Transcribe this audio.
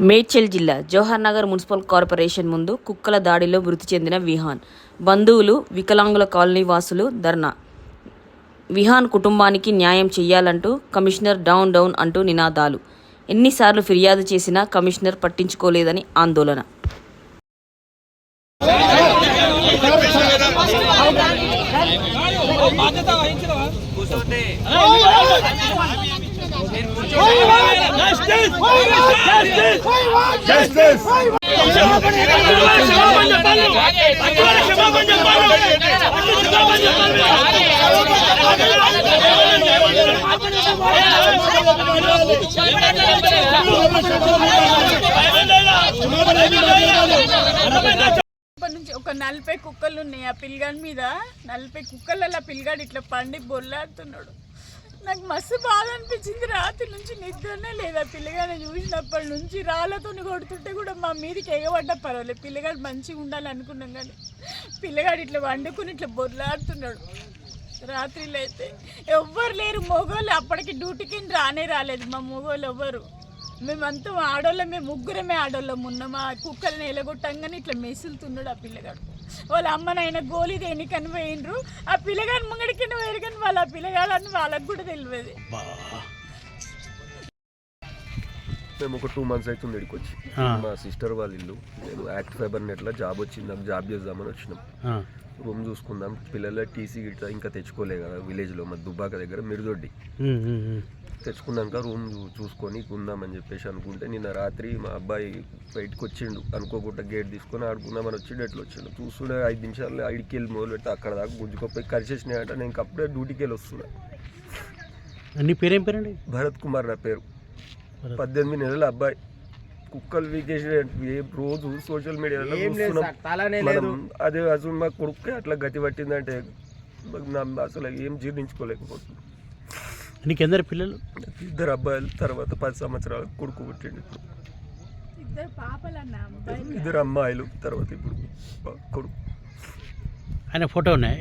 మేడ్చల్ జిల్లా Jawahar Nagar municipal corporation ముందు కుక్కల దాడిలో మృతి చెందిన విహాన్. బంధువులు వికలాంగుల కాలనీ వాసులు ధర్నా. విహాన్ కుటుంబానికి న్యాయం చేయాలంటూ కమిషనర్ డౌన్ డౌన్ అంటూ నినాదాలు. ఎన్నిసార్లు ఫిర్యాదు చేసినా కమిషనర్ పట్టించుకోలేదని ఆందోళన. ఇప్పటి నుంచి ఒక నలభై కుక్కలు ఉన్నాయి. ఆ పిల్లగాడి మీద నలభై కుక్కలలో పిల్లగాడు ఇట్లా పండి బొల్లాడుతున్నాడు. నాకు మస్తు బాధ అనిపించింది. రాత్రి నుంచి నిద్రనే లేదు. ఆ చూసినప్పటి నుంచి రాళ్ళతో కొడుతుంటే కూడా మా మీదకి ఎగబడ్డ పర్వాలేదు పిల్లగాడు మంచిగా ఉండాలనుకున్నాం కానీ పిల్లగాడు ఇట్లా వండుకుని ఇట్లా బొర్లాడుతున్నాడు. రాత్రిలో అయితే ఎవ్వరు లేరు. మొగోళ్ళు అప్పటికి డ్యూటీకి రానే రాలేదు. మా మొగోళ్ళు ఎవ్వరు. మేమంతా ఆడోళ్ళం మేము ముగ్గురమే ఆడోళ్ళం. ఉన్నాం ఆ కుక్కల్ని ఎలగొట్టంగానే ఇట్లా మెసులుతున్నాడు ఆ పిల్లగాడు. వాళ్ళ అమ్మనైనా గోళీ దేనికని పోయినరు ఆ పిల్లగాని ముంగడికి పోయారు కానీ వాళ్ళ ఆ వాళ్ళకు కూడా తెలియదు. మేము ఒక టూ మంత్స్ అవుతుంది ఇక్కడికి వచ్చి. మా సిస్టర్ వాళ్ళ ఇల్లు. నేను యాక్ట్ ఫైబర్ నెట్లో జాబ్ వచ్చింది నాకు జాబ్ చేద్దామని వచ్చినాం. రూమ్ చూసుకుందాం. పిల్లల టీసీ గిట్లా ఇంకా తెచ్చుకోలే కదా విలేజ్లో మా దుబ్బాక దగ్గర మిరుదొడ్డి. తెచ్చుకున్నాక రూమ్ చూసుకొని ఉందామని చెప్పేసి అనుకుంటే నిన్న రాత్రి మా అబ్బాయి బయటకు వచ్చిండు. అనుకోకుండా గేట్ తీసుకొని ఆడుకుందామని వచ్చిండు ఎట్లా వచ్చిండు? చూస్తుండే ఐదు నిమిషాలు ఐదుకి వెళ్ళి మొదలు పెడితే అక్కడ దాకా గుంజుకోపోయి కరిచేసినాయంట నేను అప్పుడే డ్యూటీకి వెళ్ళి వస్తున్నా. నీ పేరేం పేరండి? భరత్ కుమార్ నా పేరు. పద్దెనిమిది నెలల అబ్బాయి. కుక్కలు వీకేసి ఏ రోజు సోషల్ మీడియాలో చూస్తున్నాం. అదే అసలు మా కొడుకు అట్లా గతి పట్టిందంటే మాకు నా అసలు ఏం జీర్ణించుకోలేకపోతుంది నీకు ఎందరు పిల్లలు? ఇద్దరు అబ్బాయిలు తర్వాత పది సంవత్సరాల కొడుకు పుట్టిండు ఇప్పుడు. ఇద్దరు పాపలన్న అబ్బాయి ఇద్దరు అమ్మాయిలు తర్వాత ఇప్పుడు కొడుకు. ఆయన ఫోటో ఉన్నాయి?